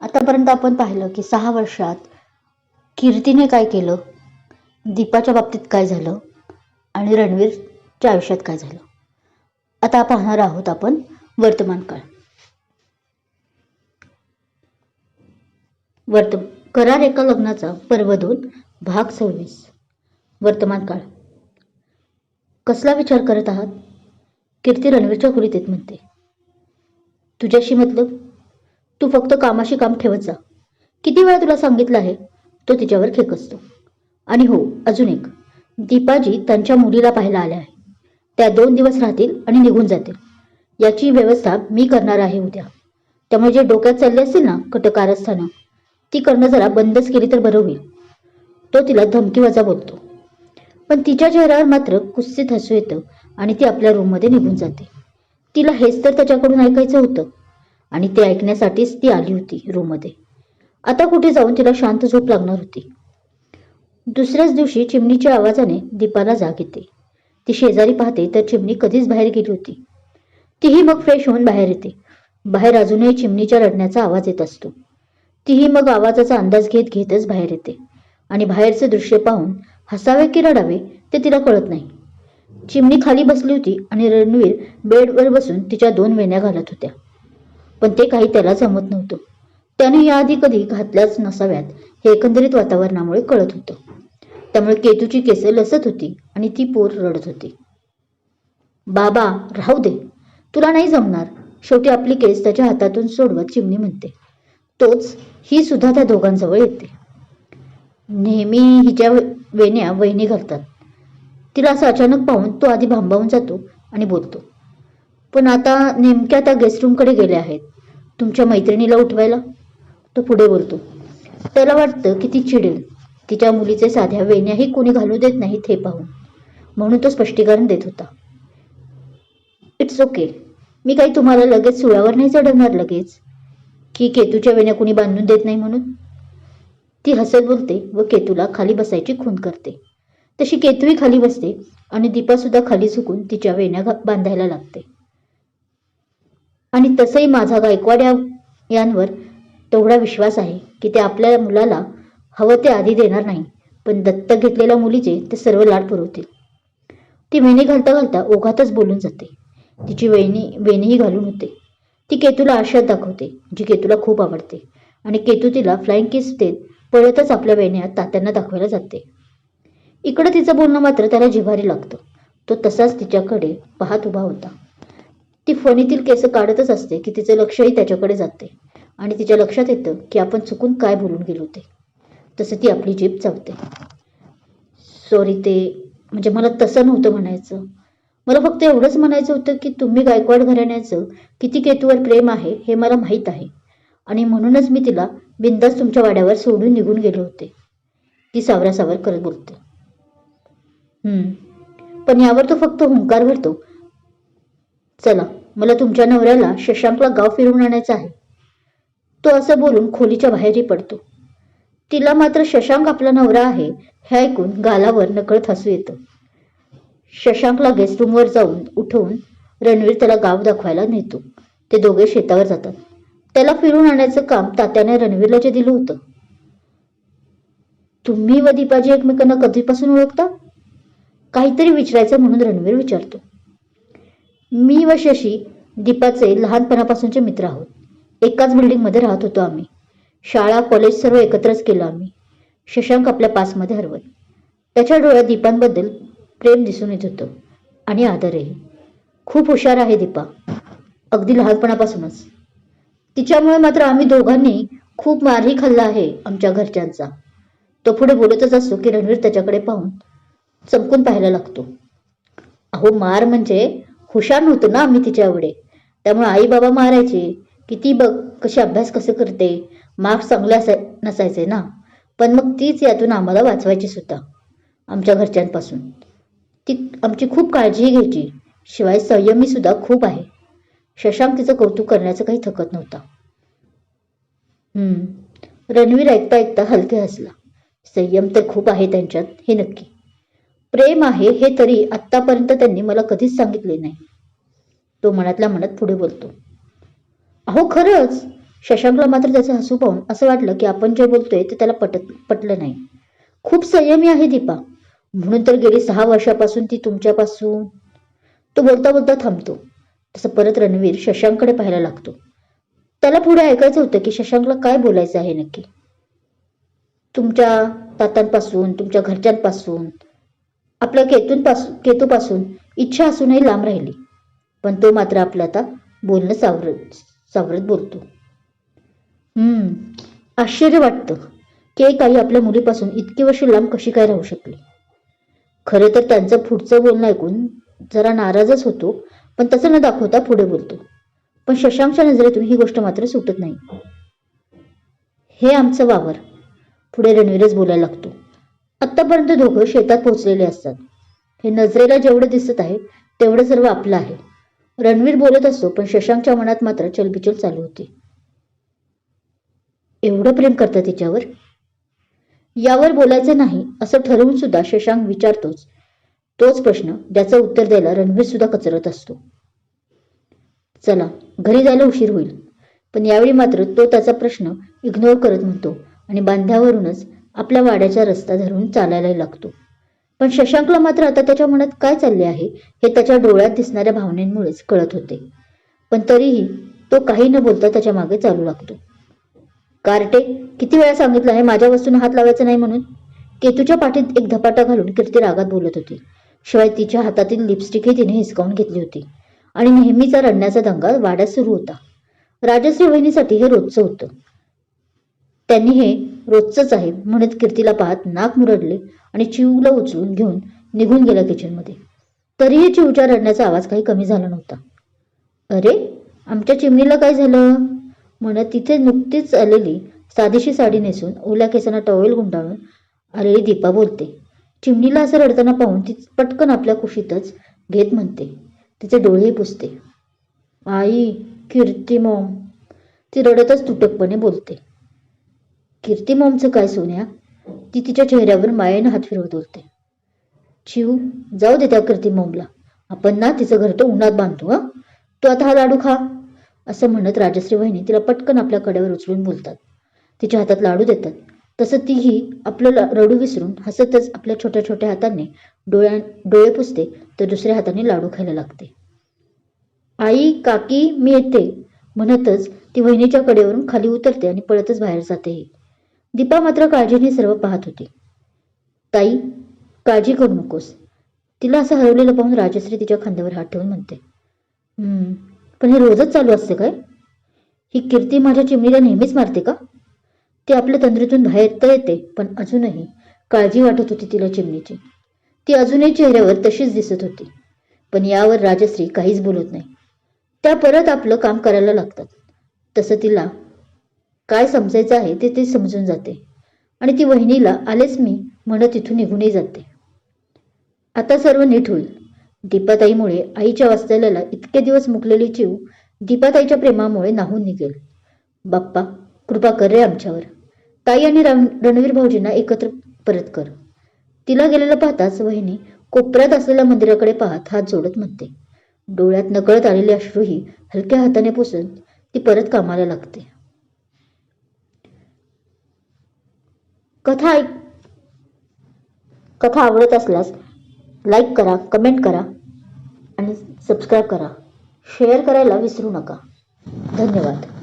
आतापर्यंत आपण पाहिलं की सहा वर्षात कीर्तीने काय केलं? दीपाच्या बाबतीत काय झालं? आणि रणवीरच्या आयुष्यात काय झालं? आता पाहणार आहोत आपण वर्तमान काळ. वर्त करार एका लग्नाचा पर्व दोन भाग सव्वीस. वर्तमान काळ. कसला विचार करत आहात? कीर्ती रणवीरच्या खोलीत येत म्हणते. तुझ्याशी मतलब तू फक्त कामाशी काम ठेवत जा. किती वेळा तुला सांगितलं आहे तो तिच्यावर खेकसतो आणि हो अजून एक. दीपाजी त्यांच्या मुलीला पाहायला आल्या आहे. त्या दोन दिवस राहतील आणि निघून जातील. याची व्यवस्था मी करणार आहे उद्या. त्यामुळे जे डोक्यात चालले असतील ना कटकारस्थानं ती करणं जरा बंदच केली तर बरं होईल. तो तिला धमकी वजा बोलतो. पण तिच्या चेहऱ्यावर मात्र कुस्सीत हसू येतं आणि ती आपल्या रूममध्ये निघून जाते. तिला हेच तर त्याच्याकडून ऐकायचं होतं. आणि ते ऐकण्यासाठीच ती आली होती रूममध्ये. आता कुठे जाऊन तिला शांत झोप लागणार होती? दुसऱ्याच दिवशी चिमणीच्या आवाजाने दीपाला जाग येते. ती शेजारी पाहते तर चिमणी कधीच बाहेर गेली होती. तीही मग फ्रेश होऊन बाहेर येते. बाहेर अजूनही चिमणीच्या रडण्याचा आवाज येत असतो. तीही मग आवाजाचा अंदाज घेत घेतच बाहेर येते. आणि बाहेरचे दृश्य पाहून हसावे की रडावे ते तिला कळत नाही. चिमणी खाली बसली होती आणि रणवीर बेडवर बसून तिच्या दोन वेण्या घालत होत्या. पण ते काही त्याला जमत नव्हतं. त्याने याआधी कधी घातल्याच नसाव्यात हे एकंदरीत वातावरणामुळे कळत होतं. त्यामुळे केतूची केसे लसत होती आणि ती पोर रडत होती. बाबा राहू दे. तुला नाही जमणार. शेवटी आपली केस त्याच्या हातातून सोडवत चिमणी म्हणते. तोच ही सुद्धा त्या दोघांजवळ येते. नेहमी हिच्या वेण्या वहिनी घालतात. तिला असं अचानक पाहून तो आधी भांबावून जातो आणि बोलतो. पण आता नेमक्या त्या गेस्ट रूमकडे गेल्या आहेत. तुमच्या मैत्रिणीला उठवायला? तो पुढे बोलतो त्याला वाटतं की ती चिडेल. तिच्या मुलीचे साध्या वेण्याही कोणी घालू देत नाहीत हे पाहून. म्हणून तो स्पष्टीकरण देत होता. इट्स ओके मी काही तुम्हाला लगेच सुळावर नाही चढवणार लगेच. की केतूच्या वेण्या कोणी बांधून देत नाही म्हणून? ती हसत बोलते व केतूला खाली बसायची खून करते. तशी केतूही खाली बसते आणि दीपासुद्धा खाली झुकून तिच्या वेण्या घा- बांधायला लागते. आणि तसंही माझा गायकवाड या यांवर तेवढा विश्वास आहे की ते आपल्या मुलाला हवं ते आधी देणार नाही. पण दत्तक घेतलेल्या मुलीचे ते सर्व लाड पुरवतील. ती वेणी घालता घालता ओघातच बोलून जाते. तिची वेणी वेणीही घालून होते. ती केतूला आशात दाखवते जी केतूला खूप आवडते. आणि केतू तिला फ्लाइंग किस देत पळतच आपल्या वेण्यात तात्यांना दाखवायला जाते. इकडं तिचं बोलणं मात्र त्याला जिव्हारी लागतं. तो तसाच तिच्याकडे पाहत उभा होता. ती फणीतील केस काढतच असते की तिचं लक्षही त्याच्याकडे जाते. आणि तिच्या लक्षात येतं की आपण चुकून काय बोलून गेलो ते. तसं ती आपली जीभ चावते. सॉरी ते म्हणजे मला तसं नव्हतं म्हणायचं. मला फक्त एवढंच म्हणायचं होतं की तुम्ही गायकवाड घराण्याचं किती केतूवर प्रेम आहे हे मला माहीत आहे. आणि म्हणूनच मी तिला बिंदास तुमच्या वाड्यावर सोडून निघून गेले होते. ती सावरासावर करत बोलते. हम्म. पण यावर तो फक्त हुंकार भरतो. चला मला तुमच्या नवऱ्याला शशांकला गाव फिरवून आणायचं आहे. तो असं बोलून खोलीच्या बाहेरही पडतो. तिला मात्र शशांक आपला नवरा आहे हे ऐकून गालावर नकळत हसू येतं. शशांकला गेस्ट रूमवर जाऊन उठवून रणवीर त्याला गाव दाखवायला नेतो. ते दोघे शेतावर जातात. त्याला फिरून आणायचं काम तात्याने रणवीरला जे दिलं होतं. तुम्ही व दीपाजी एकमेकांना कधीपासून ओळखता? काहीतरी विचारायचं म्हणून रणवीर विचारतो. मी व शशी दीपाचे लहानपणापासूनचे मित्र आहोत. एकाच बिल्डिंगमध्ये राहत होतो आम्ही. शाळा कॉलेज सर्व एकत्रच केलं आम्ही. शशांक आपल्या पासमध्ये हरवत. त्याच्या डोळ्यात दीपांबद्दल प्रेम दिसून येत होतं आणि आदरही. खूप हुशार आहे दीपा. अगदी लहानपणापासूनच. तिच्यामुळे मात्र आम्ही दोघांनी खूप मारही खाल्ला आहे आमच्या घरच्यांचा. तो पुढे बोलतच असतो की रणवीर त्याच्याकडे पाहून चमकून पाहायला लागतो. अहो मार म्हणजे हुशार नव्हतो ना आम्ही तिच्या एवढे. त्यामुळे आई बाबा मारायचे की ती बघ कशी अभ्यास कसं करते मार्क्स चांगले असाय नसायचे ना. पण मग तीच यातून आम्हाला वाचवायची सुद्धा आमच्या घरच्यांपासून. ती आमची खूप काळजीही घ्यायची शिवाय संयमी सुद्धा खूप आहे. शशांक तिचं कौतुक करण्याचं काही थकत नव्हता. रणवीर ऐकता ऐकता हलके हसला. संयम तर खूप आहे त्यांच्यात हे नक्की. प्रेम आहे हे तरी आत्तापर्यंत त्यांनी मला कधीच सांगितले नाही. तो मनातल्या मनात पुढे बोलतो. अहो खरंच? शशांकला मात्र त्याचं हसू पाहून असं वाटलं की आपण जे बोलतोय ते त्याला पटत पटलं नाही. खूप संयमी आहे दीपा. म्हणून तर गेली सहा वर्षापासून ती तुमच्यापासून. तो बोलता बोलता थांबतो. तसं परत रणवीर शशांककडे पाहायला लागतो. त्याला पुढे ऐकायचं होतं की शशांकला काय बोलायचं आहे नक्की? तुमच्या तातांपासून तुमच्या घरच्यांपासून आपल्या केतूंपासून केतूपासून इच्छा असूनही लांब राहिली. पण तो मात्र आपलं आता बोलणं सावरत सावरत बोलतो. हम्म आश्चर्य वाटतं की काही आई आपल्या मुलीपासून इतकी वर्ष लांब कशी काय राहू शकली? खरं तर त्यांचं पुढचं बोलणं ऐकून जरा नाराजच होतो पण तसं न दाखवता पुढे बोलतो. पण शशांकच्या नजरेतून ही गोष्ट मात्र सुटत नाही. हे आमचं वावर. पुढे रणवीरच बोलायला लागतो. आतापर्यंत दोघं शेतात पोहोचलेले असतात. हे नजरेला जेवढं दिसत आहे तेवढं सर्व आपलं आहे. रणवीर बोलत असतो पण शशांकच्या मनात मात्र चलबिचल चालू होती. एवढं प्रेम करतं तिच्यावर? यावर बोलायचं नाही असं ठरवून सुद्धा शशांक विचारतोच. तोच प्रश्न ज्याचं उत्तर द्यायला रणवीर सुद्धा कचरत असतो. चला घरी जायला उशीर होईल. पण यावेळी मात्र तो त्याचा प्रश्न इग्नोर करत म्हणतो आणि बांध्यावरूनच आपल्या वाड्याचा रस्ता धरून चालायला लागतो. पण शशांकला मात्र आता त्याच्या मनात काय चालले आहे हे त्याच्या डोळ्यात दिसणाऱ्या भावनेमुळेच कळत होते. पण तरीही तो काही न बोलता त्याच्यामागे चालू लागतो. कार्टे किती वेळा सांगितलं आहे माझ्या वस्तूंना हात लावायचा नाही म्हणून? केतूच्या पाठीत एक धपाटा घालून कीर्ती रागात बोलत होती. शिवाय तिच्या हातातील लिपस्टिकही तिने हिसकावून घेतली होती. आणि नेहमीचा रडण्याचा दंगा वाड्यात सुरू होता. राजश्री वहिनीसाठी हे रोजचं होतं. त्यांनी हे रोजचंच आहे म्हणत कीर्तीला पाहत नाक मुरडले आणि चिवला उचलून घेऊन निघून गेला किचनमध्ये तरीही चिवच्या रडण्याचा आवाज काही कमी झाला नव्हता. अरे आमच्या चिमणीला काय झालं? म्हणत तिथे नुकतीच आलेली साधीशी साडी नेसून ओल्या केसांना टॉवेल गुंडाळून आलेली दीपा बोलते. चिमणीला असं रडताना पाहून ती पटकन आपल्या कुशीतच घेत म्हणते. तिचे डोळेही पुसते. आई कीर्ती मॉम. ती रडतच तुटकपणे बोलते. कीर्ती मॉमचं काय सोन्या? ती तिच्या चेहऱ्यावर मायेनं हात फिरवत बोलते. चिव जाऊ दे त्या कीर्ती मॉमला. आपण ना तिचं घर तो उन्हात बांधतो हा? तू आता हा लाडू खा. असं म्हणत राजश्री वहिनी तिला पटकन आपल्या कड्यावर उचलून बोलतात. तिच्या हातात लाडू देतात. तसं तीही आपलं रडू विसरून हसतच आपल्या छोट्या छोट्या हाताने डोळ्या डोळे पुसते तर दुसऱ्या हाताने लाडू खायला लागते. आई काकी मी येते. म्हणतच ती वहिनीच्या कडेवरून खाली उतरते आणि पळतच बाहेर जाते दीपा मात्र काळजीने सर्व पाहत होती. ताई काळजी करू नकोस. तिला असं हरवलेलं पाहून राजश्री तिच्या खांद्यावर हात ठेवून म्हणते पण हे रोजच चालू असते काय? ही कीर्ती माझ्या चिमणीला नेहमीच मारते का? ती आपल्या तंद्रीतून बाहेर तर येते पण अजूनही काळजी वाटत होती तिला चिमणीची. ती अजूनही चेहऱ्यावर तशीच दिसत होती. पण यावर राजश्री काहीच बोलत नाही. त्या परत आपलं काम करायला लागतात. तसं तिला काय समजायचं आहे ते ती समजून जाते. आणि ती वहिनीला आलेच मी म्हणत तिथून निघूनही जाते. आता सर्व नीट होईल. दीपाताईमुळे आईच्या वाचलेल्याला इतके दिवस मुकलेली जीव दीपाताईच्या प्रेमामुळे नाहून निघेल. बाप्पा कृपा कर रे आमच्यावर. ताई आणि रण रणवीर भाऊजींना एकत्र परत कर. तिला गेलेलं पाहताच वहिनी कोपऱ्यात असलेल्या मंदिराकडे पाहत हात जोडत म्हणते. डोळ्यात नकळत आलेले अश्रूही हलक्या हाताने पुसून ती परत कामाला लागते. कथा ऐक. कथा आवडत असल्यास लाईक करा कमेंट करा आणि सबस्क्राईब करा. शेअर करायला विसरू नका. धन्यवाद.